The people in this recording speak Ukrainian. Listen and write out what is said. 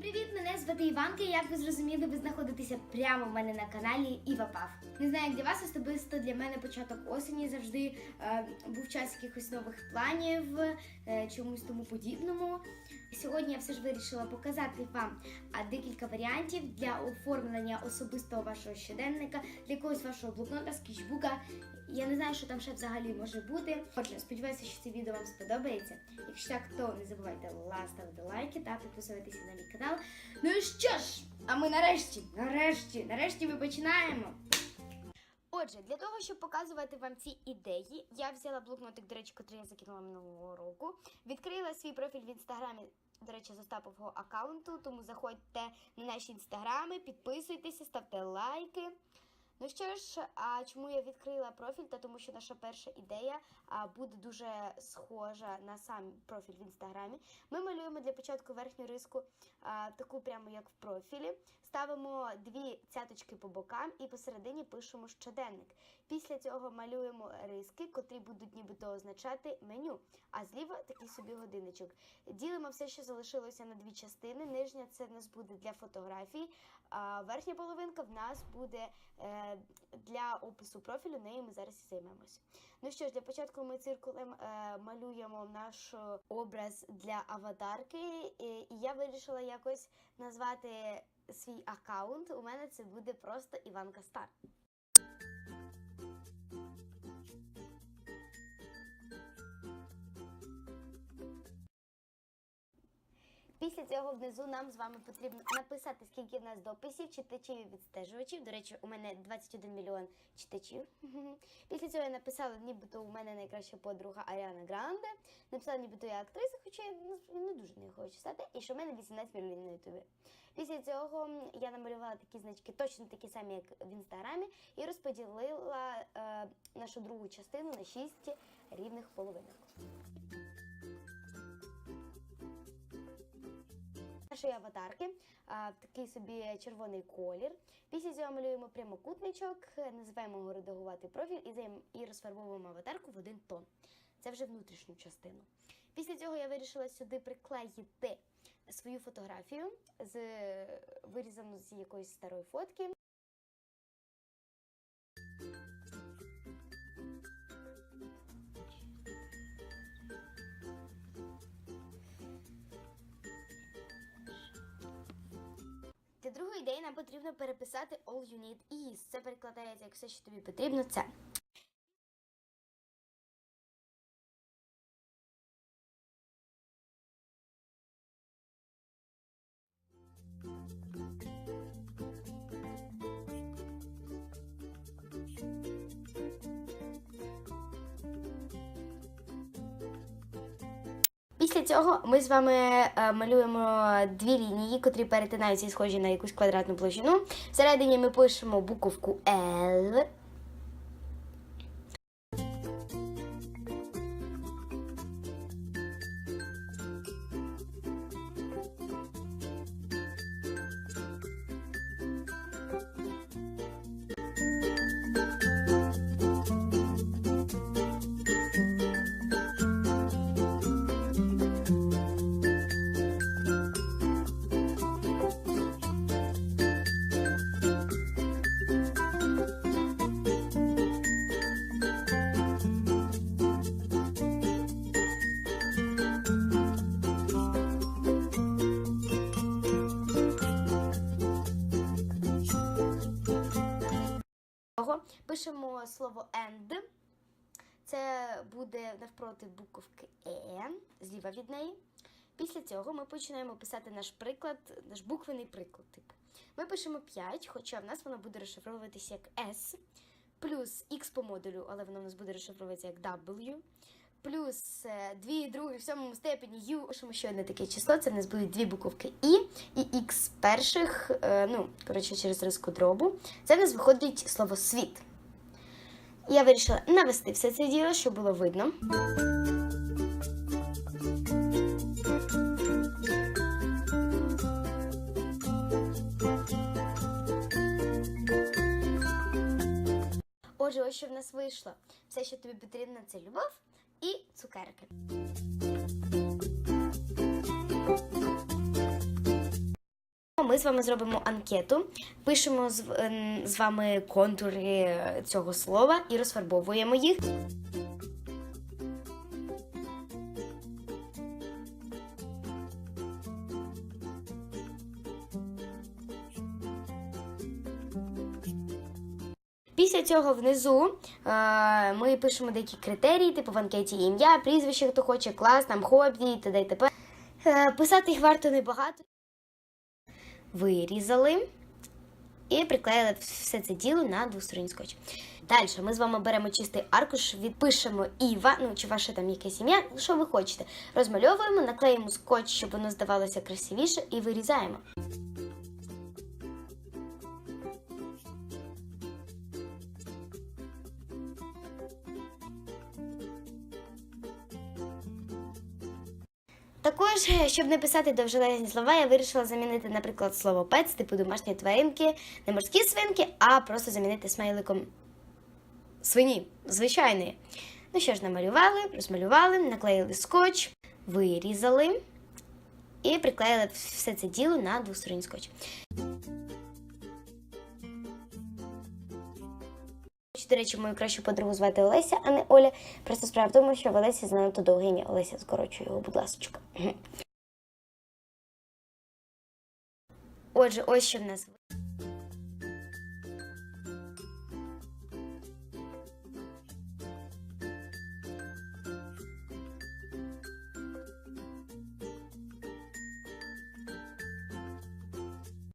Всім привіт! Мене звати Іванка. і, Як ви зрозуміли, ви знаходитеся прямо в мене на каналі Іва Пав. Не знаю, як для вас особисто для мене початок осені завжди е, був час якихось нових планів, е, чомусь тому подібному. Сьогодні я все ж вирішила показати вам декілька варіантів для оформлення особистого вашого щоденника, для якогось вашого блокнота, скетчбука. Я не знаю, що там ще взагалі може бути. Отже, сподіваюся, що це відео вам сподобається. Якщо так, то не забувайте ставити лайки та підписуватися на мій канал. Ну і що ж, а ми нарешті, нарешті, нарешті ми починаємо. Отже, для того, щоб показувати вам ці ідеї, я взяла блокнотик, до речі, який я закинула минулого року. Відкрила свій профіль в інстаграмі, до речі, з Остапового аккаунту, тому заходьте на наші інстаграми, підписуйтеся, ставте лайки. Ну що ж, а чому я відкрила профіль? Та тому що наша перша ідея а, буде дуже схожа на сам профіль в інстаграмі. Ми малюємо для початку верхню риску, а, таку прямо як в профілі. Ставимо дві цяточки по бокам і посередині пишемо щоденник. Після цього малюємо риски, котрі будуть нібито означати меню. А зліва такий собі годинничок. Ділимо все, що залишилося на дві частини. Нижня це в нас буде для фотографій, а верхня половинка в нас буде е, для опису профілю. Нею ми зараз і займемося. Ну що ж, для початку ми циркулем е, малюємо наш образ для аватарки, і я вирішила якось назвати свій аккаунт. У мене це буде просто Іванка Стар. Після цього внизу нам з вами потрібно написати, скільки в нас дописів, читачів і відстежувачів. До речі, у мене 21 мільйон читачів. Після цього я написала, нібито у мене найкраща подруга Аріана Гранде. Написала, нібито я актриса, хоча я не дуже не хочу стати, і що в мене 18 мільйонів на ютубі. Після цього я намалювала такі значки, точно такі самі, як в інстаграмі, і розподілила е, нашу другу частину на 6 рівних половинок. Нашої аватарки а, такий собі червоний колір. Після цього малюємо прямокутничок, називаємо його редагувати профіль і, заєм- і розфарбовуємо аватарку в один тон. Це вже внутрішню частину. Після цього я вирішила сюди приклеїти свою фотографію з вирізану з якоїсь старої фотки. Потрібно переписати All you need is. Це перекладається як все, що тобі потрібно. Це. Після цього ми з вами е, малюємо дві лінії, котрі перетинаються і схожі на якусь квадратну площину. Всередині ми пишемо буковку L. Того Пишемо слово and. Це буде навпроти буковки E, зліва від неї. Після цього ми починаємо писати наш приклад, наш буквений приклад. Типу. Ми пишемо 5, хоча в нас воно буде розшифровуватися як S, плюс X по модулю, але воно в нас буде розшифровуватися як W, плюс 2 друге в сьомому степені U. Пишемо ще одне таке число, це в нас будуть дві буковки І і X перших, е, ну, коротше, через риску дробу. Це в нас виходить слово світ. Я вирішила навести все це діло, щоб було видно. Отже, ось що в нас вийшло. Все, що тобі потрібно, це любов і цукерки. ми з вами зробимо анкету, пишемо з, ем, вами контури цього слова і розфарбовуємо їх. Після цього внизу е, ми пишемо деякі критерії, типу в анкеті ім'я, прізвище, хто хоче, клас, там хобі, т.д. і т.п. Е, писати їх варто небагато. Вирізали і приклеїли все це діло на двосторонній скотч. Далі ми з вами беремо чистий аркуш, відпишемо Іва, ну чи ваше там якесь ім'я, що ви хочете. Розмальовуємо, наклеїмо скотч, щоб воно здавалося красивіше, і вирізаємо. Також, е, щоб не писати довжелезні слова, я вирішила замінити, наприклад, слово пец, типу домашні тваринки, не морські свинки, а просто замінити смайликом свині, звичайної. Ну що ж, намалювали, розмалювали, наклеїли скотч, вирізали і приклеїли все це діло на двосторонній скотч. До речі, мою кращу подругу звати Олеся, а не Оля. Просто справа в тому, що в Олесі занадто довге ім'я. Олеся, скорочує його, будь ласка. Отже, ось що в нас